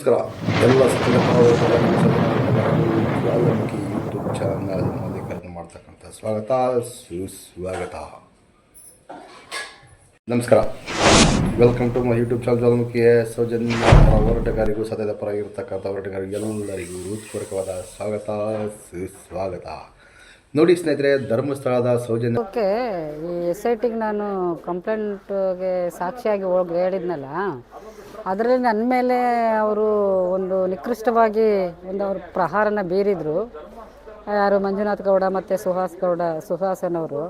ನಮಸ್ಕಾರ ಎಲ್ಲ ಯೂಟ್ಯೂಬ್ ಮಾಡ್ತಕ್ಕಂಥ ಸ್ವಾಗತ ಸುಸ್ವಾಗತ ನಮಸ್ಕಾರ welcome to my YouTube channel Jwalamukhi Sowjanya ಹೋರಾಟಗಾರಿಗೂ ಸದ್ಯದ ಪರವಾಗಿರ್ತಕ್ಕಂಥ ಹೋರಾಟಗಾರಿಗೂ ಎಲ್ಲರಿಗೂ ಹೃತ್ಪೂರ್ವಕವಾದ ಸ್ವಾಗತ ಸುಸ್ವಾಗತ ನೋಡಿ ಸ್ನೇಹಿತರೆ ಧರ್ಮಸ್ಥಳದ ಸೌಜನ್ಯ ಓಕೆ ಈ ಎಸ್ ಐ ಟಿಗೆ ನಾನು ಕಂಪ್ಲೇಂಟ್ಗೆ ಸಾಕ್ಷಿಯಾಗಿ ಹೋಗಿ ಹೇಳಿದ್ನಲ್ಲ ಅದರಲ್ಲಿ ನನ್ನ ಮೇಲೆ ಅವರು ಒಂದು ನಿಕೃಷ್ಟವಾಗಿ ಒಂದು ಅವ್ರ ಪ್ರಹಾರನ ಬೀರಿದರು. ಯಾರು ಮಂಜುನಾಥ್ ಗೌಡ ಮತ್ತು ಸುಹಾಸ್ ಗೌಡ ಸುಹಾಸನ್ ಅವರು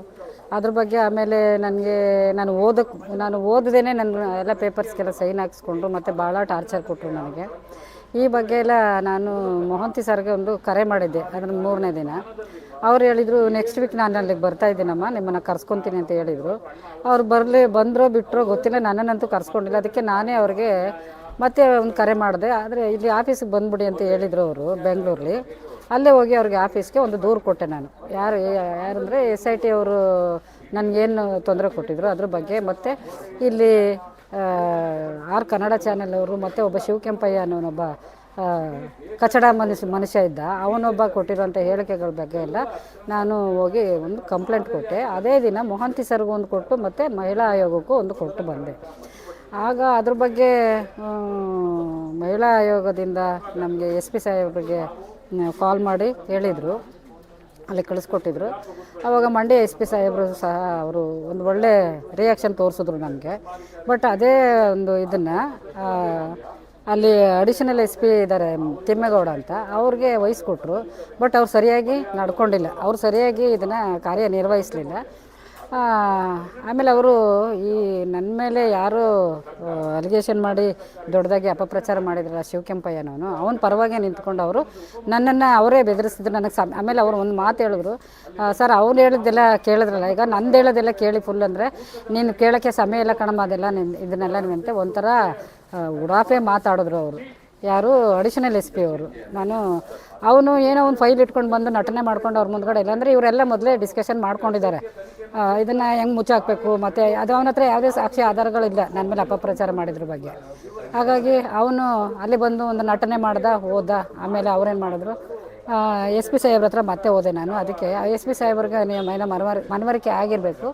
ಅದ್ರ ಬಗ್ಗೆ ಆಮೇಲೆ ನನಗೆ ನಾನು ಓದಕ್ಕೆ ನಾನು ಓದದೇನೆ ನನ್ನ ಎಲ್ಲ ಪೇಪರ್ಸ್ಗೆಲ್ಲ ಸೈನ್ ಹಾಕ್ಸ್ಕೊಂಡ್ರು ಮತ್ತು ಭಾಳ ಟಾರ್ಚರ್ ಕೊಟ್ಟರು ನನಗೆ. ಈ ಬಗ್ಗೆ ಎಲ್ಲ ನಾನು ಮೊಹಂತಿ ಸರ್ಗೆ ಒಂದು ಕರೆ ಮಾಡಿದ್ದೆ ಅದನ್ನು ಮೂರನೇ ದಿನ. ಅವ್ರು ಹೇಳಿದರು ನೆಕ್ಸ್ಟ್ ವೀಕ್ ನಾನು ಅಲ್ಲಿಗೆ ಬರ್ತಾ ಇದ್ದೀನಮ್ಮ, ನಿಮ್ಮನ್ನು ಕರ್ಸ್ಕೊತೀನಿ ಅಂತ ಹೇಳಿದರು. ಅವ್ರು ಬರಲಿ, ಬಂದರೋ ಬಿಟ್ಟರೋ ಗೊತ್ತಿಲ್ಲ, ನನ್ನನ್ನಂತೂ ಕರ್ಸ್ಕೊಂಡಿಲ್ಲ. ಅದಕ್ಕೆ ನಾನೇ ಅವ್ರಿಗೆ ಮತ್ತೆ ಒಂದು ಕರೆ ಮಾಡಿದೆ. ಆದರೆ ಇಲ್ಲಿ ಆಫೀಸಿಗೆ ಬಂದ್ಬಿಡಿ ಅಂತ ಹೇಳಿದರು ಅವರು ಬೆಂಗಳೂರಲ್ಲಿ ಅಲ್ಲೇ ಹೋಗಿ ಅವ್ರಿಗೆ ಆಫೀಸ್ಗೆ ಒಂದು ದೂರು ಕೊಟ್ಟೆ ನಾನು. ಯಾರು, ಯಾರಂದರೆ ಎಸ್ ಐ ಟಿ ಅವರು ನನಗೇನು ತೊಂದರೆ ಕೊಟ್ಟಿದ್ರು, ಅದ್ರ ಬಗ್ಗೆ. ಮತ್ತು ಇಲ್ಲಿ ಆರ್ ಕನ್ನಡ ಚಾನೆಲ್ ಅವರು, ಮತ್ತು ಒಬ್ಬ ಶಿವಕೆಂಪಯ್ಯ ಅನ್ನೋನೊಬ್ಬ ಕಚಡ ಮನುಷ್ಯ ಮನುಷ್ಯ ಇದ್ದ, ಅವನೊಬ್ಬ ಕೊಟ್ಟಿರೋಂಥ ಹೇಳಿಕೆಗಳ ಬಗ್ಗೆ ಎಲ್ಲ ನಾನು ಹೋಗಿ ಒಂದು ಕಂಪ್ಲೇಂಟ್ ಕೊಟ್ಟೆ. ಅದೇ ದಿನ ಮೊಹಂತಿ ಸರ್ಗೂ ಒಂದು ಕೊಟ್ಟು, ಮತ್ತು ಮಹಿಳಾ ಆಯೋಗಕ್ಕೂ ಒಂದು ಕೊಟ್ಟು ಬಂದೆ. ಆಗ ಅದ್ರ ಬಗ್ಗೆ ಮಹಿಳಾ ಆಯೋಗದಿಂದ ನಮಗೆ ಎಸ್ ಪಿ ಸಾಹೇಬ್ರಿಗೆ ಕಾಲ್ ಮಾಡಿ ಹೇಳಿದರು. ಅಲ್ಲಿ ಕಳಿಸ್ಕೊಟ್ಟಿದ್ರು. ಆವಾಗ ಮಂಡ್ಯ ಎಸ್ ಪಿ ಸಾಹೇಬರು ಸಹ ಅವರು ಒಂದು ಒಳ್ಳೆ ರಿಯಾಕ್ಷನ್ ತೋರಿಸಿದ್ರು ನಮಗೆ. ಬಟ್ ಅದೇ ಒಂದು ಇದನ್ನು ಅಲ್ಲಿ ಅಡಿಷನಲ್ ಎಸ್ ಪಿ ಇದ್ದಾರೆ ತಿಮ್ಮೇಗೌಡ ಅಂತ, ಅವ್ರಿಗೆ ವಹಿಸ್ಕೊಟ್ರು ಬಟ್ ಅವ್ರು ಸರಿಯಾಗಿ ನಡ್ಕೊಂಡಿಲ್ಲ. ಅವ್ರು ಸರಿಯಾಗಿ ಇದನ್ನು ಕಾರ್ಯನಿರ್ವಹಿಸಲಿಲ್ಲ ಆಮೇಲೆ ಅವರು ಈ ನನ್ನ ಮೇಲೆ ಯಾರು ಅಲಿಗೇಷನ್ ಮಾಡಿ ದೊಡ್ಡದಾಗಿ ಅಪಪ್ರಚಾರ ಮಾಡಿದ್ರಲ್ಲ ಶಿವಕೆಂಪಯ್ಯನವನು, ಅವನ ಪರವಾಗಿ ನಿಂತ್ಕೊಂಡು ಅವರು ನನ್ನನ್ನು ಅವರೇ ಬೆದರಿಸಿದ್ರು ನನಗೆ ಸಮ್, ಆಮೇಲೆ ಅವರು ಒಂದು ಮಾತು ಹೇಳಿದ್ರು ಸರ್, ಅವ್ನು ಹೇಳಿದ್ದೆಲ್ಲ ಕೇಳಿದ್ರಲ್ಲ, ಈಗ ನಂದು ಹೇಳೋದೆಲ್ಲ ಕೇಳಿ ಫುಲ್ ಅಂದರೆ, ನೀನು ಕೇಳೋಕ್ಕೆ ಸಮಯ ಇಲ್ಲ ಕಣಮ್ಮ, ಅದೆಲ್ಲ ನಿನ್ನ ಇದನ್ನೆಲ್ಲ ನಿಮ್ಮಂತೆ ಒಂಥರ ಉಡಾಫೆ ಮಾತಾಡಿದ್ರು ಅವರು. ಯಾರು ಅಡಿಷನಲ್ ಎಸ್ ಪಿ ಅವರು. ನಾನು, ಅವನು ಏನೋ ಒಂದು ಫೈಲ್ ಇಟ್ಕೊಂಡು ಬಂದು ನಟನೆ ಮಾಡ್ಕೊಂಡು ಅವ್ರ ಮುಂದ್ಗಡೆ ಇಲ್ಲ. ಅಂದರೆ ಇವರೆಲ್ಲ ಮೊದಲೇ ಡಿಸ್ಕಷನ್ ಮಾಡ್ಕೊಂಡಿದ್ದಾರೆ. ಇದನ್ನು ಹೆಂಗೆ ಮುಚ್ಚಾಕಬೇಕು? ಮತ್ತು ಅದು ಅವನ ಹತ್ರ ಯಾವುದೇ ಸಾಕ್ಷಿ ಆಧಾರಗಳಿಲ್ಲ. ನನ್ನ ಮೇಲೆ ಅಪಪ್ರಚಾರ ಮಾಡಿದ್ರ ಬಗ್ಗೆ. ಹಾಗಾಗಿ ಅವನು ಅಲ್ಲಿ ಬಂದು ಒಂದು ನಟನೆ ಮಾಡ್ದ, ಹೋದ. ಆಮೇಲೆ ಅವ್ರೇನು ಮಾಡಿದ್ರು? ಎಸ್ ಪಿ ಸಾಹೇಬ್ರ ಹತ್ರ ಮತ್ತೆ ಹೋದೆ ನಾನು. ಅದಕ್ಕೆ ಎಸ್ ಪಿ ಸಾಹೇಬ್ರಿಗೆ ಮೈನ ಮನವರಿ, ಮನವರಿಕೆ ಆಗಿರಬೇಕು.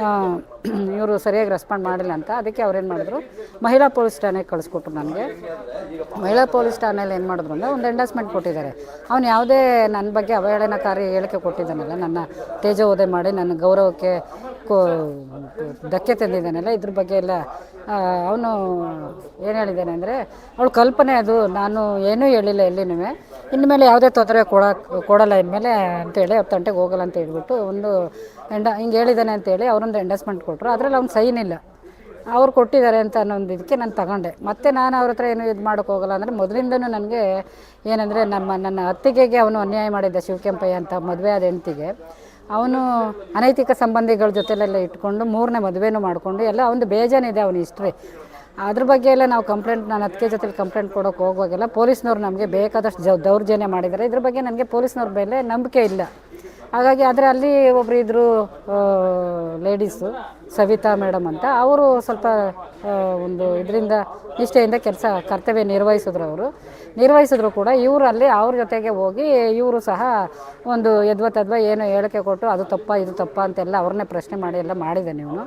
ಇವರು ಸರಿಯಾಗಿ ರೆಸ್ಪಾಂಡ್ ಮಾಡಿಲ್ಲ ಅಂತ. ಅದಕ್ಕೆ ಅವ್ರೇನು ಮಾಡಿದ್ರು, ಮಹಿಳಾ ಪೊಲೀಸ್ ಠಾಣೆಗೆ ಕಳಿಸ್ಕೊಟ್ರು ನನಗೆ. ಮಹಿಳಾ ಪೊಲೀಸ್ ಠಾಣೆಯಲ್ಲಿ ಏನು ಮಾಡಿದ್ರು ಅಂದರೆ ಒಂದು ಎಂಡಸ್ಮೆಂಟ್ ಕೊಟ್ಟಿದ್ದಾರೆ. ಅವನು ಯಾವುದೇ ನನ್ನ ಬಗ್ಗೆ ಅವಹೇಳನಕಾರಿ ಹೇಳಿಕೆ ಕೊಟ್ಟಿದ್ದಾನಲ್ಲ, ನನ್ನ ತೇಜೋವಧೆ ಮಾಡಿ ನನ್ನ ಗೌರವಕ್ಕೆ ಕೋ, ಧಕ್ಕೆ ತಂದಿದ್ದಾನಲ್ಲ, ಇದ್ರ ಬಗ್ಗೆ ಎಲ್ಲ ಅವನು ಏನು ಹೇಳಿದ್ದಾನೆ ಅಂದರೆ, ಅವಳು ಕಲ್ಪನೆ ಅದು, ನಾನು ಏನೂ ಹೇಳಿಲ್ಲ ಎಲ್ಲಿನೂ ಇನ್ಮೇಲೆ ಯಾವುದೇ ತೊಂದರೆ ಕೊಡ ಕೊಡಲ್ಲ. ಇನ್ಮೇಲೆ ಅಂತೇಳಿ ಹತ್ತು ಗಂಟೆಗೆ ಹೋಗಲ್ಲ ಅಂತ ಹೇಳ್ಬಿಟ್ಟು ಒಂದು ಎಂಡ ಹಿಂಗೆ ಹೇಳಿದ್ದಾನೆ ಅಂತೇಳಿ ಅವರೊಂದು ಎಂಡಸ್ಮೆಂಟ್ ಕೊಟ್ಟರು ಅದರಲ್ಲಿ ಅವ್ನು ಸೈನ್ ಇಲ್ಲ. ಅವ್ರು ಕೊಟ್ಟಿದ್ದಾರೆ ಅಂತ ಅನ್ನೊಂದು ಇದಕ್ಕೆ ನಾನು ತಗೊಂಡೆ. ಮತ್ತೆ ನಾನು ಅವ್ರ ಹತ್ರ ಏನು ಇದು ಮಾಡೋಕ್ಕೆ ಹೋಗಲ್ಲ ಅಂದರೆ ಮೊದಲಿಂದನೂ ನನಗೆ ಏನಂದರೆ ನಮ್ಮ ನನ್ನ ಅತ್ತಿಗೆಗೆ ಅವನು ಅನ್ಯಾಯ ಮಾಡಿದ್ದ ಶಿವಕೆಂಪಯ್ಯ ಅಂತ ಮದುವೆ ಆದ ಹೆಂಡ್ತಿಗೆ. ಅವನು ಅನೈತಿಕ ಸಂಬಂಧಿಗಳ ಜೊತೆಲೆಲ್ಲ ಇಟ್ಕೊಂಡು ಮೂರನೇ ಮದುವೆನೂ ಮಾಡಿಕೊಂಡು ಎಲ್ಲ ಒಂದು ಬೇಜಾನಿದೆ ಅವನ ಹಿಸ್ಟ್ರಿ ಅದ್ರ ಬಗ್ಗೆ ಎಲ್ಲ ನಾವು ಕಂಪ್ಲೇಂಟ್ ನಾನು ಅದಕ್ಕೆ ಜೊತೆಲಿ ಕಂಪ್ಲೇಂಟ್ ಕೊಡೋಕೆ ಹೋಗುವಾಗೆಲ್ಲ ಪೊಲೀಸ್ನವ್ರು ನಮಗೆ ಬೇಕಾದಷ್ಟು ಜ ದೌರ್ಜನ್ಯ ಮಾಡಿದ್ದಾರೆ. ಇದ್ರ ಬಗ್ಗೆ ನನಗೆ ಪೊಲೀಸ್ನವ್ರ ಮೇಲೆ ನಂಬಿಕೆ ಇಲ್ಲ. ಹಾಗಾಗಿ ಆದರೆ ಅಲ್ಲಿ ಒಬ್ಬರು ಇದ್ದರು ಲೇಡೀಸು ಸವಿತಾ ಮೇಡಮ್ ಅಂತ, ಅವರು ಸ್ವಲ್ಪ ಒಂದು ಇದರಿಂದ ನಿಷ್ಠೆಯಿಂದ ಕೆಲಸ, ಕರ್ತವ್ಯ ನಿರ್ವಹಿಸಿದ್ರು ಅವರು. ನಿರ್ವಹಿಸಿದ್ರು ಕೂಡ ಇವರು ಅಲ್ಲಿ ಅವ್ರ ಜೊತೆಗೆ ಹೋಗಿ ಇವರು ಸಹ ಒಂದು ಯದ್ವ ತದ್ವ ಏನೋ ಹೇಳಿಕೆ ಕೊಟ್ಟು ಅದು ತಪ್ಪ, ಇದು ತಪ್ಪ ಅಂತೆಲ್ಲ ಅವ್ರನ್ನೇ ಪ್ರಶ್ನೆ ಮಾಡಿ ಎಲ್ಲ ಮಾಡಿದ್ದಾನೆ ನೀವು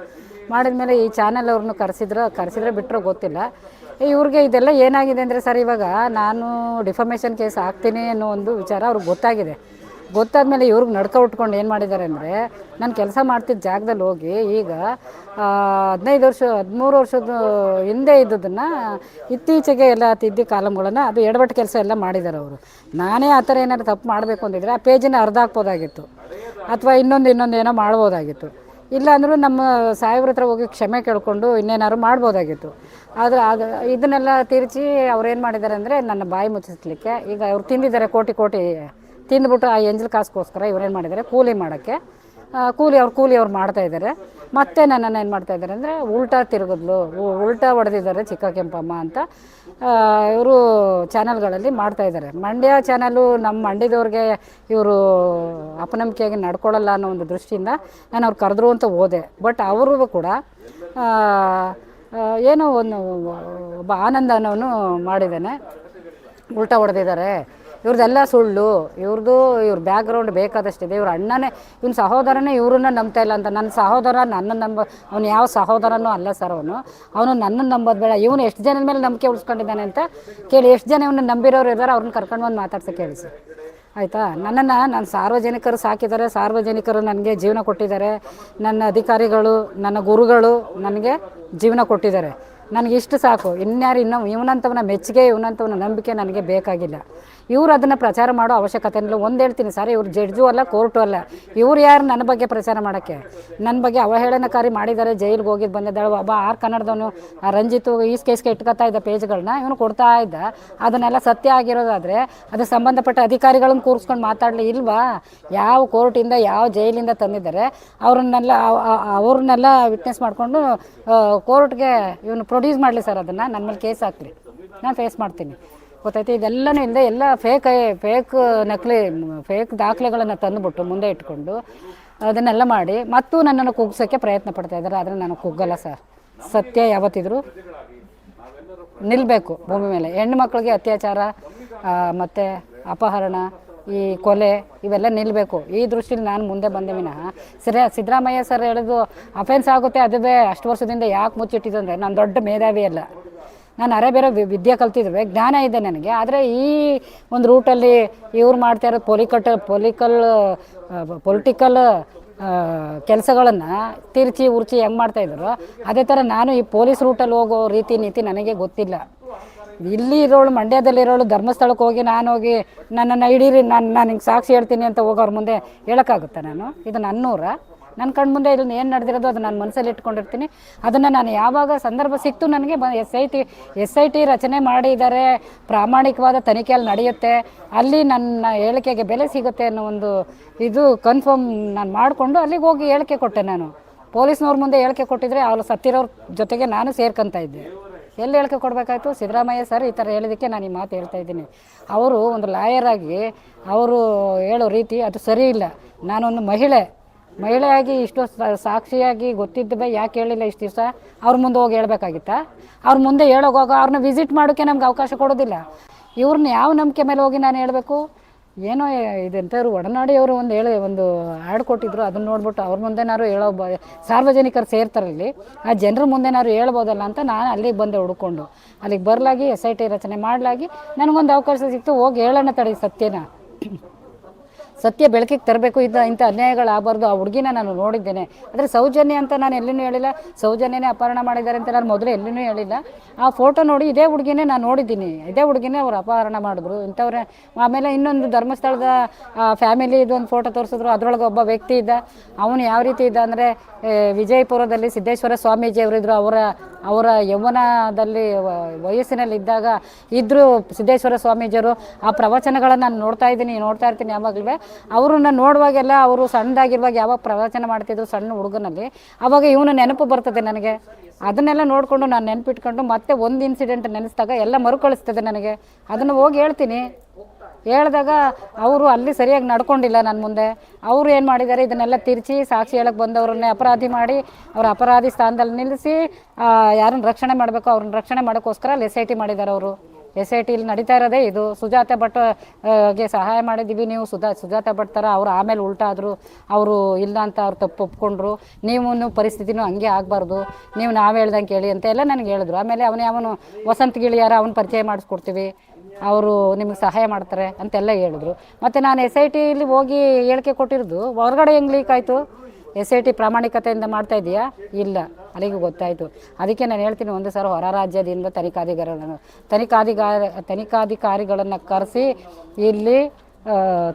ಮಾಡಿದ ಮೇಲೆ ಈ ಚಾನೆಲ್ ಅವ್ರನ್ನೂ ಕರೆಸಿದ್ರೆ ಕರೆಸಿದ್ರೆ ಬಿಟ್ಟರು ಗೊತ್ತಿಲ್ಲ. ಇವ್ರಿಗೆ ಇದೆಲ್ಲ ಏನಾಗಿದೆ ಅಂದರೆ ಸರ್, ಇವಾಗ ನಾನು ಡಿಫಮೇಷನ್ ಕೇಸ್ ಹಾಕ್ತೀನಿ ಅನ್ನೋ ಒಂದು ವಿಚಾರ ಅವ್ರಿಗೆ ಗೊತ್ತಾಗಿದೆ. ಗೊತ್ತಾದಮೇಲೆ ಇವ್ರಿಗೆ ನಡ್ಕೊ ಉಟ್ಕೊಂಡು ಏನು ಮಾಡಿದ್ದಾರೆ ಅಂದರೆ, ನಾನು ಕೆಲಸ ಮಾಡ್ತಿದ್ದ ಜಾಗದಲ್ಲಿ ಹೋಗಿ ಈಗ ಹದಿನೈದು ವರ್ಷ, ಹದಿಮೂರು ವರ್ಷದ ಹಿಂದೆ ಇದ್ದದನ್ನು ಇತ್ತೀಚೆಗೆ ಎಲ್ಲ ತಿದ್ದಿ ಕಾಲಮ್ಗಳನ್ನು ಅದು ಎಡವಟ್ಟು ಕೆಲಸ ಎಲ್ಲ ಮಾಡಿದ್ದಾರೆ ಅವರು. ನಾನೇ ಆ ಥರ ಏನಾದ್ರು ತಪ್ಪು ಮಾಡಬೇಕು ಅಂದಿದ್ರೆ ಆ ಪೇಜಿನ ಅರ್ಧ ಹಾಕ್ಬೋದಾಗಿತ್ತು. ಅಥವಾ ಇನ್ನೊಂದು ಇನ್ನೊಂದು ಏನೋ ಮಾಡ್ಬೋದಾಗಿತ್ತು. ಇಲ್ಲ ಅಂದರೂ ನಮ್ಮ ಸಾಹೇಬ್ರ ಹತ್ರ ಹೋಗಿ ಕ್ಷಮೆ ಕೇಳಿಕೊಂಡು ಇನ್ನೇನಾದ್ರು ಮಾಡ್ಬೋದಾಗಿತ್ತು. ಆದರೆ ಅದು ಇದನ್ನೆಲ್ಲ ತಿರುಚಿ ಅವ್ರೇನು ಮಾಡಿದ್ದಾರೆ ಅಂದರೆ ನನ್ನ ಬಾಯಿ ಮುಚ್ಚಿಸ್ಲಿಕ್ಕೆ ಈಗ ಅವ್ರು ತಿಂದಿದ್ದಾರೆ ಕೋಟಿ ಕೋಟಿ ತಿಂದ್ಬಿಟ್ಟು ಆ ಎಂಜಲ್ ಕಾಸ್ಗೋಸ್ಕರ ಇವ್ರೇನು ಮಾಡಿದ್ದಾರೆ ಕೂಲಿ ಮಾಡೋಕ್ಕೆ. ಕೂಲಿ ಅವ್ರು ಕೂಲಿ ಅವ್ರು ಮಾಡ್ತಾ ಇದ್ದಾರೆ. ಮತ್ತೆ ನನ್ನನ್ನು ಏನು ಮಾಡ್ತಾ ಇದ್ದಾರೆ ಅಂದರೆ ಉಲ್ಟಾ ತಿರುಗಿದ್ಲು. ಉಲ್ಟಾ ಹೊಡೆದಿದ್ದಾರೆ ಚಿಕ್ಕ ಕೆಂಪಮ್ಮ ಅಂತ. ಇವರು ಚಾನಲ್ಗಳಲ್ಲಿ ಮಾಡ್ತಾ ಇದ್ದಾರೆ. ಮಂಡ್ಯ ಚಾನಲ್ಲು ನಮ್ಮ ಮಂಡ್ಯದವ್ರಿಗೆ ಇವರು ಅಪನಂಬಿಕೆಯಾಗಿ ನಡ್ಕೊಳ್ಳಲ್ಲ ಅನ್ನೋ ಒಂದು ದೃಷ್ಟಿಯಿಂದ ನಾನು ಅವ್ರು ಕರೆದ್ರು ಅಂತ ಹೋದೆ. ಬಟ್ ಅವರು ಕೂಡ ಏನೋ ಒಂದು, ಒಬ್ಬ ಆನಂದ ಅನ್ನೋನು ಮಾಡಿದ್ದಾನೆ. ಉಲ್ಟಾ ಹೊಡೆದಿದ್ದಾರೆ. ಇವ್ರದ್ದೆಲ್ಲ ಸುಳ್ಳು ಇವ್ರದ್ದು ಇವ್ರ ಬ್ಯಾಕ್ಗ್ರೌಂಡ್ ಬೇಕಾದಷ್ಟಿದೆ. ಇವ್ರ ಅಣ್ಣನೇ, ಇವ್ನ ಸಹೋದರನೇ ಇವ್ರನ್ನ ನಂಬ್ತಾ ಇಲ್ಲ ಅಂತ. ನನ್ನ ಸಹೋದರ ನನ್ನ ನಂಬ, ಅವ್ನು ಯಾವ ಸಹೋದರನೂ ಅಲ್ಲ ಸರ್ ಅವನು. ಅವನು ನನ್ನನ್ನು ನಂಬೋದು ಬೇಡ. ಇವನು ಎಷ್ಟು ಜನದ ಮೇಲೆ ನಂಬಿಕೆ ಉಳಿಸ್ಕೊಂಡಿದ್ದಾನೆ ಅಂತ ಕೇಳಿ, ಎಷ್ಟು ಜನ ಇವನ್ನ ನಂಬಿರೋರು ಇದ್ದಾರೆ ಅವ್ರನ್ನ ಕರ್ಕೊಂಡು ಬಂದು ಮಾತಾಡ್ಸೋಕೆ ಹೇಳಿ ಸರ್. ಆಯಿತಾ? ನನ್ನನ್ನು ನಾನು ಸಾರ್ವಜನಿಕರು ಸಾಕಿದ್ದಾರೆ. ಸಾರ್ವಜನಿಕರು ನನಗೆ ಜೀವನ ಕೊಟ್ಟಿದ್ದಾರೆ. ನನ್ನ ಅಧಿಕಾರಿಗಳು, ನನ್ನ ಗುರುಗಳು ನನಗೆ ಜೀವನ ಕೊಟ್ಟಿದ್ದಾರೆ. ನನಗೆ ಇಷ್ಟು ಸಾಕು. ಇನ್ಯಾರು ಇನ್ನೂ ಇವನಂಥವನ ಮೆಚ್ಚುಗೆ, ಇವನಂಥವನ ನಂಬಿಕೆ ನನಗೆ ಬೇಕಾಗಿಲ್ಲ. ಇವರು ಅದನ್ನು ಪ್ರಚಾರ ಮಾಡೋ ಅವಶ್ಯಕತೆ ಇಲ್ಲ. ಒಂದು ಹೇಳ್ತೀನಿ ಸರ್, ಇವರು ಜಡ್ಜು ಅಲ್ಲ, ಕೋರ್ಟು ಅಲ್ಲ. ಇವ್ರು ಯಾರು ನನ್ನ ಬಗ್ಗೆ ಪ್ರಚಾರ ಮಾಡೋಕ್ಕೆ? ನನ್ನ ಬಗ್ಗೆ ಅವಹೇಳನಕಾರಿ ಮಾಡಿದ್ದಾರೆ ಜೈಲಿಗೆ ಹೋಗಿದ್ದು ಬಂದಿದ್ದಾಳೆ ಒಬ್ಬ ಆರು ಕನ್ನಡದವನು, ಆ ರಂಜಿತು ಈ ಕೇಸ್ಗೆ ಇಟ್ಕೊತಾ ಇದ್ದ ಪೇಜ್ಗಳನ್ನ ಇವನು ಕೊಡ್ತಾ ಇದ್ದ. ಅದನ್ನೆಲ್ಲ ಸತ್ಯ ಆಗಿರೋದಾದರೆ ಅದು ಸಂಬಂಧಪಟ್ಟ ಅಧಿಕಾರಿಗಳನ್ನ ಕೂರಿಸ್ಕೊಂಡು ಮಾತಾಡಲಿ ಇಲ್ವಾ? ಯಾವ ಕೋರ್ಟಿಂದ, ಯಾವ ಜೈಲಿಂದ ತಂದಿದ್ದಾರೆ? ಅವ್ರನ್ನೆಲ್ಲ, ಅವ್- ಅವ್- ಅವ್ರನ್ನೆಲ್ಲ ವಿಟ್ನೆಸ್ ಮಾಡಿಕೊಂಡು ಕೋರ್ಟ್ಗೆ ಇವನು ಪ್ರೊಡ್ಯೂಸ್ ಮಾಡಲಿ ಸರ್ ಅದನ್ನು ನನ್ನ ಮೇಲೆ ಕೇಸ್ ಹಾಕ್ಲಿ ನಾನು ಫೇಸ್ ಮಾಡ್ತೀನಿ. ಗೊತ್ತಾಯ್ತು? ಇದೆಲ್ಲನೂ ಇಲ್ಲದೆ ಎಲ್ಲ ಫೇಕ್ ಫೇಕ್ ನಕಲಿ ಫೇಕ್ ದಾಖಲೆಗಳನ್ನು ತಂದುಬಿಟ್ಟು ಮುಂದೆ ಇಟ್ಕೊಂಡು ಅದನ್ನೆಲ್ಲ ಮಾಡಿ ಮತ್ತು ನನ್ನನ್ನು ಕುಗ್ಸೋಕ್ಕೆ ಪ್ರಯತ್ನ ಪಡ್ತಾ ಇದ್ದಾರೆ. ಆದರೆ ನಾನು ಕುಗ್ಗಲ್ಲ ಸರ್. ಸತ್ಯ ಯಾವತ್ತಿದ್ರು ನಿಲ್ಲಬೇಕು ಭೂಮಿ ಮೇಲೆ. ಹೆಣ್ಣು ಮಕ್ಕಳಿಗೆ ಅತ್ಯಾಚಾರ ಮತ್ತು ಅಪಹರಣ ಈ ಕೊಲೆ ಇವೆಲ್ಲ ನಿಲ್ಲಬೇಕು ಈ ದೃಷ್ಟಿಲಿ ನಾನು ಮುಂದೆ ಬಂದೆ ವಿನಃ, ಸರಿ, ಸಿದ್ದರಾಮಯ್ಯ ಸರ್ ಹೇಳಿದ್ದು ಅಫೆನ್ಸ್ ಆಗುತ್ತೆ, ಅದುವೇ ಅಷ್ಟು ವರ್ಷದಿಂದ ಯಾಕೆ ಮುಚ್ಚಿಟ್ಟಿದ್ದು ಅಂದರೆ ನಾನು ದೊಡ್ಡ ಮೇಧಾವಿ ಅಲ್ಲ. ನಾನು ಅರೆ ಬೇರೆ ವಿದ್ಯೆ ಕಲ್ತಿದ್ವಿ ಜ್ಞಾನ ಇದೆ ನನಗೆ. ಆದರೆ ಈ ಒಂದು ರೂಟಲ್ಲಿ ಇವ್ರು ಮಾಡ್ತಾ ಇರೋದು ಪೊಲಿಕಟ್ ಪೊಲಿಕಲ್ ಪೊಲಿಟಿಕಲ್ ಕೆಲಸಗಳನ್ನು ತಿರ್ಚಿ, ಉರ್ಚಿ ಹೆಂಗೆ ಮಾಡ್ತಾಯಿದ್ರು ಅದೇ ಥರ ನಾನು ಈ ಪೊಲೀಸ್ ರೂಟಲ್ಲಿ ಹೋಗೋ ರೀತಿ ನೀತಿ ನನಗೆ ಗೊತ್ತಿಲ್ಲ. ಇಲ್ಲಿ ಇರೋಳು, ಮಂಡ್ಯದಲ್ಲಿರೋಳು, ಧರ್ಮಸ್ಥಳಕ್ಕೆ ಹೋಗಿ ನಾನು ಹೋಗಿ ನನ್ನನ್ನು ಹಿಡೀರಿ, ನಾನು ನಾನು ಹಿಂಗೆ ಸಾಕ್ಷಿ ಹೇಳ್ತೀನಿ ಅಂತ ಹೋಗೋರ ಮುಂದೆ ಹೇಳೋಕ್ಕಾಗುತ್ತೆ ನಾನು? ಇದು ನನ್ನೂರ? ನನ್ನ ಕಣ್ಣು ಮುಂದೆ ಇದನ್ನು ಏನು ನಡೆದಿರೋದು ಅದು ನಾನು ಮನಸ್ಸಲ್ಲಿ ಇಟ್ಕೊಂಡಿರ್ತೀನಿ. ಅದನ್ನು ನಾನು ಯಾವಾಗ ಸಂದರ್ಭ ಸಿಕ್ತು ನನಗೆ ಬ S I T S I T ರಚನೆ ಮಾಡಿದ್ದಾರೆ ಪ್ರಾಮಾಣಿಕವಾದ ತನಿಖೆಯಲ್ಲಿ ನಡೆಯುತ್ತೆ. ಅಲ್ಲಿ ನನ್ನ ಹೇಳಿಕೆಗೆ ಬೆಲೆ ಸಿಗುತ್ತೆ ಅನ್ನೋ ಒಂದು ಇದು ಕನ್ಫರ್ಮ್ ನಾನು ಮಾಡಿಕೊಂಡು ಅಲ್ಲಿಗೆ ಹೋಗಿ ಹೇಳಿಕೆ ಕೊಟ್ಟೆ ನಾನು. ಪೊಲೀಸ್ನವ್ರ ಮುಂದೆ ಹೇಳಿಕೆ ಕೊಟ್ಟಿದ್ರೆ ಅವ್ರು ಸತ್ತಿರೋರ ಜೊತೆಗೆ ನಾನು ಸೇರ್ಕೊತಾ ಇದ್ದೆ. ಎಲ್ಲಿ ಹೇಳಿಕೆ ಕೊಡಬೇಕಾಯ್ತು? ಸಿದ್ದರಾಮಯ್ಯ ಸರ್ ಈ ಥರ ಹೇಳಿದ್ದಕ್ಕೆ ನಾನು ಈ ಮಾತು ಹೇಳ್ತಾ ಇದ್ದೀನಿ. ಅವರು ಒಂದು ಲಾಯರ್ ಆಗಿ ಅವರು ಹೇಳೋ ರೀತಿ ಅದು ಸರಿ ಇಲ್ಲ. ನಾನೊಂದು ಮಹಿಳೆ. ಮಹಿಳೆಯಾಗಿ ಇಷ್ಟು ಸಾಕ್ಷಿಯಾಗಿ ಗೊತ್ತಿದ್ದ ಯಾಕೆ ಹೇಳಿಲ್ಲ ಇಷ್ಟು ದಿವಸ? ಅವ್ರ ಮುಂದೆ ಹೋಗಿ ಹೇಳ್ಬೇಕಾಗಿತ್ತಾ? ಅವ್ರ ಮುಂದೆ ಹೇಳೋಗೋಗ ಅವ್ರನ್ನ ವಿಸಿಟ್ ಮಾಡೋಕ್ಕೆ ನಮ್ಗೆ ಅವಕಾಶ ಕೊಡೋದಿಲ್ಲ. ಇವ್ರನ್ನ ಯಾವ ನಂಬಿಕೆ ಮೇಲೆ ಹೋಗಿ ನಾನು ಹೇಳಬೇಕು? ಏನೋ ಇದೆಂಥವ್ರು ಒಡನಾಡಿಯವರು ಒಂದು ಹೇಳಿ ಒಂದು ಹಾಡು ಕೊಟ್ಟಿದ್ರು, ಅದನ್ನ ನೋಡ್ಬಿಟ್ಟು ಅವ್ರ ಮುಂದೆನಾರು ಹೇಳೋ ಸಾರ್ವಜನಿಕರು ಸೇರ್ತಾರಲ್ಲಿ ಆ ಜನರ ಮುಂದೆನಾದ್ರು ಹೇಳ್ಬೋದಲ್ಲ ಅಂತ ನಾನು ಅಲ್ಲಿಗೆ ಬಂದೆ ಹುಡ್ಕೊಂಡು. ಅಲ್ಲಿಗೆ ಬರಲಾಗಿ ಎಸ್ ಐ ಟಿ ರಚನೆ ಮಾಡಲಾಗಿ ನನಗೊಂದು ಅವಕಾಶ ಸಿಕ್ತು, ಹೋಗಿ ಹೇಳೋಣ ತಡಿ ಸತ್ಯನ. ಸತ್ಯ ಬೆಳಕಿಗೆ ತರಬೇಕು ಇದ್ದ ಇಂಥ ಅನ್ಯಾಯಗಳಾಗಬಾರ್ದು, ಆ ಹುಡುಗಿನ ನಾನು ನೋಡಿದ್ದೇನೆ. ಆದರೆ ಸೌಜನ್ಯ ಅಂತ ನಾನು ಎಲ್ಲೂ ಹೇಳಿಲ್ಲ. ಸೌಜನ್ಯನೇ ಅಪಹರಣ ಮಾಡಿದ್ದಾರೆ ಅಂತ ನಾನು ಮೊದಲು ಎಲ್ಲೂ ಹೇಳಿಲ್ಲ. ಆ ಫೋಟೋ ನೋಡಿ ಇದೇ ಹುಡುಗಿನೇ ನಾನು ನೋಡಿದ್ದೀನಿ. ಇದೇ ಹುಡುಗಿನೇ ಅವರು ಅಪಹರಣ ಮಾಡಿದ್ರು. ಇಂಥವ್ರೆ, ಆಮೇಲೆ ಇನ್ನೊಂದು ಧರ್ಮಸ್ಥಳದ ಫ್ಯಾಮಿಲಿ ಇದೊಂದು ಫೋಟೋ ತೋರಿಸಿದ್ರು. ಅದರೊಳಗೆ ಒಬ್ಬ ವ್ಯಕ್ತಿ ಇದ್ದ. ಅವನು ಯಾವ ರೀತಿ ಇದ್ದ ಅಂದರೆ ವಿಜಯಪುರದಲ್ಲಿ ಸಿದ್ದೇಶ್ವರ ಸ್ವಾಮೀಜಿ ಅವರಿದ್ದರು ಅವರ ಅವರ ಯೌವನದಲ್ಲಿ ವಯಸ್ಸಿನಲ್ಲಿದ್ದಾಗ ಇದ್ದರು ಸಿದ್ದೇಶ್ವರ ಸ್ವಾಮೀಜಿಯವರು ಆ ಪ್ರವಚನಗಳನ್ನು ನಾನು ನೋಡ್ತಾ ಇದ್ದೀನಿ, ನೋಡ್ತಾ ಇರ್ತೀನಿ. ಯಾವಾಗಲೂ ಅವ್ರನ್ನ ನೋಡುವಾಗೆಲ್ಲ ಅವರು ಸಣ್ಣದಾಗಿರುವಾಗ ಯಾವಾಗ ಪ್ರವಚನ ಮಾಡ್ತಿದ್ರು ಸಣ್ಣ ಹುಡುಗನಲ್ಲಿ, ಅವಾಗ ಇವನ ನೆನಪು ಬರ್ತದೆ ನನಗೆ. ಅದನ್ನೆಲ್ಲ ನೋಡಿಕೊಂಡು ನಾನು ನೆನಪಿಟ್ಕೊಂಡು ಮತ್ತೆ ಒಂದು ಇನ್ಸಿಡೆಂಟ್ ನೆನೆಸಿದಾಗ ಎಲ್ಲ ಮರುಕಳಿಸ್ತದೆ ನನಗೆ. ಅದನ್ನು ಹೋಗಿ ಹೇಳ್ತೀನಿ. ಹೇಳಿದಾಗ ಅವರು ಅಲ್ಲಿ ಸರಿಯಾಗಿ ನಡ್ಕೊಂಡಿಲ್ಲ ನನ್ನ ಮುಂದೆ. ಅವರು ಏನು ಮಾಡಿದ್ದಾರೆ, ಇದನ್ನೆಲ್ಲ ತಿರ್ಚಿ ಸಾಕ್ಷಿ ಹೇಳಕ್ಕೆ ಬಂದವರನ್ನೇ ಅಪರಾಧಿ ಮಾಡಿ, ಅವ್ರ ಅಪರಾಧಿ ಸ್ಥಾನದಲ್ಲಿ ನಿಲ್ಲಿಸಿ ಯಾರನ್ನ ರಕ್ಷಣೆ ಮಾಡಬೇಕು ಅವ್ರನ್ನ ರಕ್ಷಣೆ ಮಾಡೋಕ್ಕೋಸ್ಕರ ಎಸ್ ಐ ಟಿ ಮಾಡಿದ್ದಾರೆ ಅವರು. ಎಸ್ ಐ ಟಿಲಿ ನಡೀತಾ ಇರೋದೇ ಇದು. ಸುಜಾತ ಭಟ್ಗೆ ಸಹಾಯ ಮಾಡಿದ್ದೀವಿ ನೀವು. ಸುಧಾ, ಸುಜಾತ ಭಟ್ ಥರ ಅವ್ರು ಆಮೇಲೆ ಉಲ್ಟಾದ್ರು, ಅವರು ಇಲ್ಲ ಅಂತ ಅವ್ರು ತಪ್ಪು ಒಪ್ಕೊಂಡ್ರು. ನೀವು ಪರಿಸ್ಥಿತಿನೂ ಹಂಗೆ ಆಗಬಾರ್ದು. ನೀವು ನಾವು ಹೇಳ್ದಂಗೆ ಕೇಳಿ ಅಂತ ಎಲ್ಲ ನನಗೆ ಹೇಳಿದ್ರು. ಆಮೇಲೆ ಅವನೇ ಅವನು ವಸಂತ ಗಿಳಿಯಾರ ಅವ್ನ ಪರಿಚಯ ಮಾಡಿಸ್ಕೊಡ್ತೀವಿ. ಅವರು ನಿಮಗೆ ಸಹಾಯ ಮಾಡ್ತಾರೆ ಅಂತೆಲ್ಲ ಹೇಳಿದ್ರು. ಮತ್ತು ನಾನು ಎಸ್ ಐ ಟಿಲಿ ಹೋಗಿ ಹೇಳಿಕೆ ಕೊಟ್ಟಿರೋದು, ಹೊರಗಡೆ ಹೆಂಗೆ ಲೀಕ್ ಆಯಿತು? ಎಸ್ ಐ ಟಿ ಪ್ರಾಮಾಣಿಕತೆಯಿಂದ ಮಾಡ್ತಾ ಇದೆಯಾ? ಇಲ್ಲ. ಅಲ್ಲಿಗೆ ಗೊತ್ತಾಯಿತು. ಅದಕ್ಕೆ ನಾನು ಹೇಳ್ತೀನಿ, ಒಂದು ಸಲ ಹೊರ ರಾಜ್ಯದಿಂದ ತನಿಖಾಧಿಕಾರಿಗಳನ್ನು, ತನಿಖಾಧಿಕಾರಿ, ತನಿಖಾಧಿಕಾರಿಗಳನ್ನು ಕರೆಸಿ ಇಲ್ಲಿ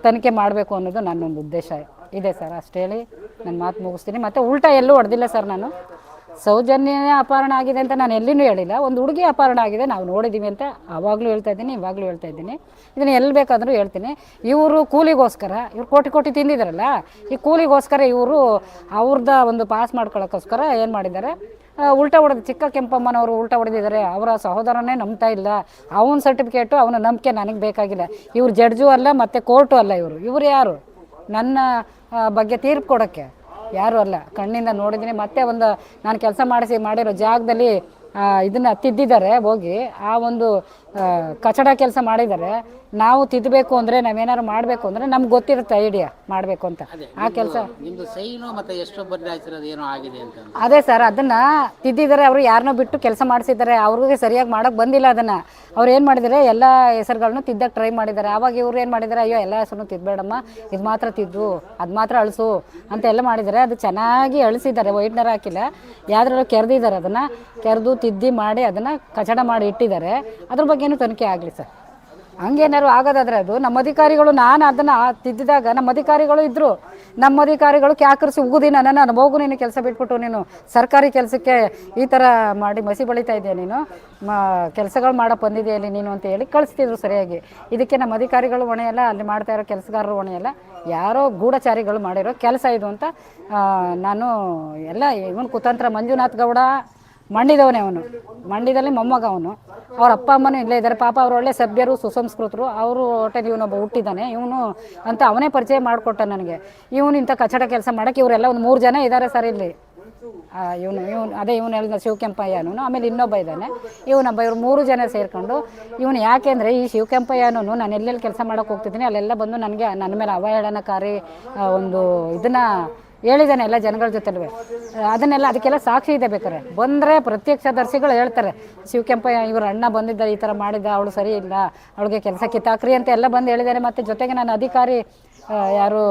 ತನಿಖೆ ಮಾಡಬೇಕು ಅನ್ನೋದು ನನ್ನೊಂದು ಉದ್ದೇಶ. ಇದೆ ಸರ್ ಅಷ್ಟೇ ಹೇಳಿ ನಾನು ಮಾತು ಮುಗಿಸ್ತೀನಿ. ಮತ್ತು ಉಲ್ಟಾ ಎಲ್ಲೂ ಹೊಡೆದಿಲ್ಲ ಸರ್ ನಾನು. ಸೌಜನ್ಯನೇ ಅಪಹರಣ ಆಗಿದೆ ಅಂತ ನಾನು ಎಲ್ಲಿನೂ ಹೇಳಿಲ್ಲ. ಒಂದು ಹುಡುಗಿ ಅಪಹರಣ ಆಗಿದೆ, ನಾವು ನೋಡಿದ್ದೀವಿ ಅಂತ ಆವಾಗಲೂ ಹೇಳ್ತಾ ಇದ್ದೀನಿ, ಇವಾಗಲೂ ಹೇಳ್ತಾ ಇದ್ದೀನಿ. ಇದನ್ನು ಎಲ್ಲಿ ಬೇಕಾದರೂ ಹೇಳ್ತೀನಿ. ಇವರು ಕೂಲಿಗೋಸ್ಕರ, ಇವ್ರು ಕೋಟಿ ಕೋಟಿ ತಿಂದಿದ್ದಾರಲ್ಲ ಈ ಕೂಲಿಗೋಸ್ಕರ ಇವರು ಅವ್ರದ್ದ ಒಂದು ಪಾಸ್ ಮಾಡ್ಕೊಳ್ಳೋಕ್ಕೋಸ್ಕರ ಏನು ಮಾಡಿದ್ದಾರೆ? ಉಲ್ಟ ಹೊಡೆದು, ಚಿಕ್ಕ ಕೆಂಪಮ್ಮನವರು ಉಲ್ಟ ಹೊಡೆದಿದ್ದಾರೆ. ಅವರ ಸಹೋದರನೇ ನಂಬ್ತಾ ಇಲ್ಲ. ಅವನ ಸರ್ಟಿಫಿಕೇಟು ಅವನ ನಂಬಿಕೆ ನನಗೆ ಬೇಕಾಗಿಲ್ಲ. ಇವ್ರು ಜಡ್ಜು ಅಲ್ಲ, ಮತ್ತು ಕೋರ್ಟು ಅಲ್ಲ ಇವರು. ಇವರು ಯಾರು? ನನ್ನ ಬಗ್ಗೆ ತೀರ್ಪು ಕೊಡೋಕ್ಕೆ. ಯಾರೂ ಅಲ್ಲ. ಕಣ್ಣಿಂದ ನೋಡಿದ್ದೀನಿ ಮತ್ತೆ ಒಂದು ನಾನು ಕೆಲಸ ಮಾಡಿಸಿ ಮಾಡಿರೋ ಜಾಗದಲ್ಲಿ ಇದನ್ನು ತಿದ್ದಿದ್ದಾರೆ, ಹೋಗಿ ಆ ಒಂದು ಕಚಡ ಕೆಲಸ ಮಾಡಿದರೆ ನಾವು ತಿದ್ದಬೇಕು ಅಂದರೆ ನಾವೇನಾದ್ರು ಮಾಡಬೇಕು ಅಂದರೆ ನಮ್ಗೆ ಗೊತ್ತಿರುತ್ತೆ ಐಡಿಯಾ ಮಾಡಬೇಕು ಅಂತ. ಆ ಕೆಲಸ ನಿಮ್ದು ಸೈನು ಮತ್ತೆ ಎಷ್ಟು ಬದಲಾಯಿಸಿರೋದು ಏನೋ ಆಗಿದೆ ಅಂತ ಅದೇ ಸರ್ ಅದನ್ನ ತಿದ್ದಿದ್ದಾರೆ ಅವರು ಯಾರನ್ನೋ ಬಿಟ್ಟು ಕೆಲಸ ಮಾಡಿಸಿದ್ದಾರೆ ಅವ್ರಿಗೆ ಸರಿಯಾಗಿ ಮಾಡೋಕೆ ಬಂದಿಲ್ಲ ಅದನ್ನ. ಅವ್ರು ಏನು ಮಾಡಿದರೆ ಎಲ್ಲ ಹೆಸರುಗಳನ್ನು ತಿದ್ದಕ್ಕೆ ಟ್ರೈ ಮಾಡಿದ್ದಾರೆ. ಆವಾಗ ಇವ್ರು ಏನು ಮಾಡಿದ್ದಾರೆ ಅಯ್ಯೋ ಎಲ್ಲ ಹೆಸರು ತಿದ್ದಬೇಡಮ್ಮ ಇದು ಮಾತ್ರ ತಿದ್ದು ಅದು ಮಾತ್ರ ಅಳಿಸು ಅಂತ ಎಲ್ಲ ಮಾಡಿದ್ದಾರೆ. ಅದು ಚೆನ್ನಾಗಿ ಅಳಿಸಿದ್ದಾರೆ ವೈಟ್ನರ್ ಹಾಕಿಲ್ಲ. ಯಾವ್ದ್ರಲ್ಲೂ ಕೆರೆದಿದ್ದಾರೆ ಅದನ್ನು. ಕೆರೆದು ತಿದ್ದಿ ಮಾಡಿ ಅದನ್ನು ಕಚಡ ಮಾಡಿ ಇಟ್ಟಿದ್ದಾರೆ. ಅದ್ರ ಬಗ್ಗೆನೂ ತನಿಖೆ ಆಗಲಿ ಸರ್. ಹಂಗೇನಾದ್ರು ಆಗೋದಾದ್ರೆ ಅದು. ನಮ್ಮ ಅಧಿಕಾರಿಗಳು, ನಾನು ಅದನ್ನು ತಿದ್ದಿದಾಗ ನಮ್ಮ ಅಧಿಕಾರಿಗಳು ಇದ್ದರು ನಮ್ಮ ಅಧಿಕಾರಿಗಳು ಕ್ಯಾಕರಿಸಿ ಉಗುದಿನ ನನ್ನ ಅನುಭವ ನೀನು ಕೆಲಸ ಬಿಟ್ಬಿಟ್ಟು ನೀನು ಸರ್ಕಾರಿ ಕೆಲಸಕ್ಕೆ ಈ ಥರ ಮಾಡಿ ಮಸಿ ಬಳಿತಾ ಇದೆಯಾ ನೀನು? ಮ, ಕೆಲಸಗಳು ಮಾಡೋ ಬಂದಿದೆಯಲ್ಲಿ ನೀನು ಅಂತ ಹೇಳಿ ಕಳಿಸ್ತಿದ್ರು ಸರಿಯಾಗಿ. ಇದಕ್ಕೆ ನಮ್ಮ ಅಧಿಕಾರಿಗಳು ಹೊಣೆಯಲ್ಲ, ಅಲ್ಲಿ ಮಾಡ್ತಾ ಇರೋ ಕೆಲಸಗಾರರು ಹೊಣೆಯಲ್ಲ. ಯಾರೋ ಗೂಢಚಾರಿಗಳು ಮಾಡಿರೋ ಕೆಲಸ ಇದು ಅಂತ ನಾನು ಎಲ್ಲ, ಇವನು ಕುತಂತ್ರ ಮಂಜುನಾಥ್ ಗೌಡ ಮಂಡ್ಯದವನೇ ಅವನು. ಮಂಡಿದಲ್ಲಿ ಮೊಮ್ಮಗ ಅವನು. ಅವ್ರ ಅಪ್ಪ ಅಮ್ಮನೂ ಇಲ್ಲೇ ಇದ್ದಾರೆ. ಪಾಪ ಅವ್ರು ಒಳ್ಳೆ ಸಭ್ಯರು, ಸುಸಂಸ್ಕೃತರು. ಅವರು ಹೋಟೆಲ್ ಇವನೊಬ್ಬ ಹುಟ್ಟಿದ್ದಾನೆ. ಇವನು ಅಂತ ಅವನೇ ಪರಿಚಯ ಮಾಡಿಕೊಟ್ಟ ನನಗೆ. ಇವನು ಇಂಥ ಕಚಡ ಕೆಲಸ ಮಾಡೋಕ್ಕೆ ಇವರೆಲ್ಲ ಒಂದು ಮೂರು ಜನ ಇದ್ದಾರೆ ಸರ್ ಇಲ್ಲಿ. ಇವನು ಇವನು, ಅದೇ ಇವನು ಹೇಳಿದ ಶಿವಕೆಂಪಯ್ಯನೂ ಆಮೇಲೆ ಇನ್ನೊಬ್ಬ ಇದ್ದಾನೆ. ಇವನೊಬ್ಬ, ಇವರು ಮೂರು ಜನ ಸೇರಿಕೊಂಡು, ಇವನು ಯಾಕೆಂದರೆ ಈ ಶಿವಕೆಂಪಯ್ಯನೂ ನಾನು ಎಲ್ಲೆಲ್ಲಿ ಕೆಲಸ ಮಾಡೋಕ್ಕೆ ಹೋಗ್ತಿದ್ದೀನಿ, ಅಲ್ಲೆಲ್ಲ ಬಂದು ನನಗೆ, ನನ್ನ ಮೇಲೆ ಅವಹೇಳನಕಾರಿ ಒಂದು ಇದನ್ನು ಹೇಳಿದ್ದಾನೆ ಎಲ್ಲ ಜನಗಳ ಜೊತೆಲೂ ಅದನ್ನೆಲ್ಲ ಅದಕ್ಕೆಲ್ಲ ಸಾಕ್ಷಿ ಇದೆ ಬೇಕಾರೆ ಬಂದರೆ ಪ್ರತ್ಯಕ್ಷದರ್ಶಿಗಳು ಹೇಳ್ತಾರೆ ಶಿವಕೆಂಪಯ್ಯ ಇವ್ರ ಅಣ್ಣ ಬಂದಿದ್ದ, ಈ ಥರ ಮಾಡಿದ್ದ, ಅವಳು ಸರಿ ಇಲ್ಲ, ಅವಳಿಗೆ ಕೆಲಸ ಕಿತ್ತಾಕ್ರಿ ಅಂತ ಎಲ್ಲ ಬಂದು ಹೇಳಿದ್ದಾರೆ ಮತ್ತು ಜೊತೆಗೆ ನಾನು ಅಧಿಕಾರಿ ಯಾರು,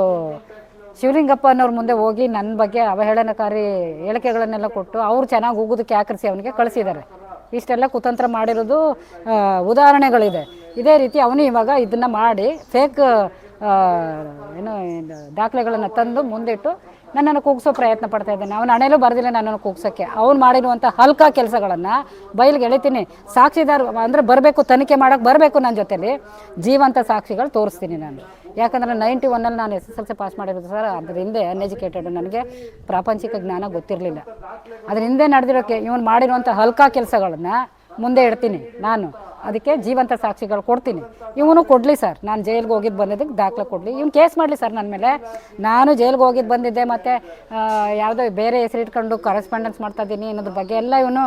ಶಿವಲಿಂಗಪ್ಪ ಅನ್ನೋರ ಮುಂದೆ ಹೋಗಿ ನನ್ನ ಬಗ್ಗೆ ಅವಹೇಳನಕಾರಿ ಹೇಳಿಕೆಗಳನ್ನೆಲ್ಲ ಕೊಟ್ಟು ಅವ್ರು ಚೆನ್ನಾಗಿ ಹೋಗೋದಕ್ಕೆ ಯಾಕರಿಸಿ ಅವನಿಗೆ ಕಳಿಸಿದ್ದಾರೆ. ಇಷ್ಟೆಲ್ಲ ಕುತಂತ್ರ ಮಾಡಿರೋದು ಉದಾಹರಣೆಗಳಿದೆ. ಇದೇ ರೀತಿ ಅವನು ಇವಾಗ ಇದನ್ನು ಮಾಡಿ ಫೇಕ್ ಏನು ದಾಖಲೆಗಳನ್ನು ತಂದು ಮುಂದಿಟ್ಟು ನನ್ನನ್ನು ಕೂಗಿಸೋ ಪ್ರಯತ್ನ ಪಡ್ತಾ ಇದ್ದಾನೆ. ಅವನ ಹಣೆಲೂ ಬರೆದಿಲ್ಲ ನನ್ನನ್ನು ಕೂಗ್ಸೋಕ್ಕೆ. ಅವ್ನು ಮಾಡಿರುವಂಥ ಹಲ್ಕ ಕೆಲಸಗಳನ್ನು ಬಯಲಿಗೆ ಎಳಿತೀನಿ. ಸಾಕ್ಷಿದಾರ ಅಂದರೆ ಬರಬೇಕು, ತನಿಖೆ ಮಾಡೋಕೆ ಬರಬೇಕು ನನ್ನ ಜೊತೆಯಲ್ಲಿ ಜೀವಂತ ಸಾಕ್ಷಿಗಳು ತೋರಿಸ್ತೀನಿ ನಾನು. ಯಾಕಂದರೆ ನೈಂಟಿ ಒನ್ನಲ್ಲಿ ನಾನು S S L C pass ಮಾಡಿರೋದು ಸರ್, ಅದ್ರ ಹಿಂದೆ ಅನ್ಎಜುಕೇಟೆಡ್ ನನಗೆ ಪ್ರಾಪಂಚಿಕ ಜ್ಞಾನ ಗೊತ್ತಿರಲಿಲ್ಲ. ಅದ್ರ ಹಿಂದೆ ನಡೆದಿರೋಕ್ಕೆ ಇವನು ಮಾಡಿರುವಂಥ ಹಲ್ಕ ಕೆಲಸಗಳನ್ನು ಮುಂದೆ ಇಡ್ತೀನಿ ನಾನು. ಅದಕ್ಕೆ ಜೀವಂತ ಸಾಕ್ಷಿಗಳು ಕೊಡ್ತೀನಿ. ಇವನು ಕೊಡಲಿ ಸರ್ ನಾನು ಜೈಲಿಗೆ ಹೋಗಿದ್ದು ಬಂದಿದ್ದಕ್ಕೆ ದಾಖಲೆ ಕೊಡಲಿ. ಇವ್ನು ಕೇಸ್ ಮಾಡಲಿ ಸರ್ ನನ್ನ ಮೇಲೆ. ನಾನು ಜೈಲಿಗೆ ಹೋಗಿದ್ದು ಬಂದಿದ್ದೆ ಮತ್ತು ಯಾವುದೋ ಬೇರೆ ಹೆಸರು ಇಟ್ಕೊಂಡು ಕರೆಸ್ಪಾಂಡೆನ್ಸ್ ಮಾಡ್ತಾ ಇದ್ದೀನಿ ಅನ್ನೋದ್ರ ಬಗ್ಗೆ ಎಲ್ಲ ಇವನು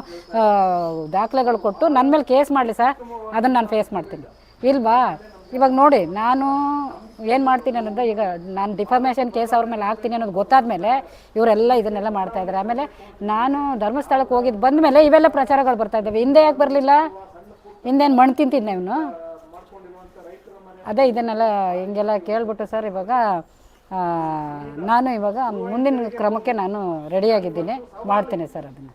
ದಾಖಲೆಗಳು ಕೊಟ್ಟು ನನ್ನ ಮೇಲೆ ಕೇಸ್ ಮಾಡಲಿ ಸರ್ ಅದನ್ನು ನಾನು ಫೇಸ್ ಮಾಡ್ತೀನಿ. ಇಲ್ವಾ? ಇವಾಗ ನೋಡಿ, ನಾನು ಏನು ಮಾಡ್ತೀನಿ ಅನ್ನೋದು ಈಗ ನಾನು ಡಿಫಾಮೇಷನ್ ಕೇಸ್ ಅವ್ರ ಮೇಲೆ ಹಾಕ್ತೀನಿ ಅನ್ನೋದು ಗೊತ್ತಾದ ಮೇಲೆ ಇವರೆಲ್ಲ ಇದನ್ನೆಲ್ಲ ಮಾಡ್ತಾಯಿದ್ದಾರೆ ಆಮೇಲೆ ನಾನು ಧರ್ಮಸ್ಥಳಕ್ಕೆ ಹೋಗಿದ್ದು ಬಂದ ಮೇಲೆ ಇವೆಲ್ಲ ಪ್ರಚಾರಗಳು ಬರ್ತಾ ಇದ್ದಾವೆ ಹಿಂದೆ ಯಾಕೆ ಬರಲಿಲ್ಲ? ಹಿಂದೇನು ಮಣ್ಣು ತಿಂತೀನಿ ಇವನು? ಅದೇ ಇದನ್ನೆಲ್ಲ ಹಿಂಗೆಲ್ಲ ಕೇಳಿಬಿಟ್ಟು ಸರ್ ಇವಾಗ ನಾನು ಇವಾಗ ಮುಂದಿನ ಕ್ರಮಕ್ಕೆ ನಾನು ರೆಡಿಯಾಗಿದ್ದೀನಿ ಮಾಡ್ತೇನೆ ಸರ್ ಅದನ್ನು.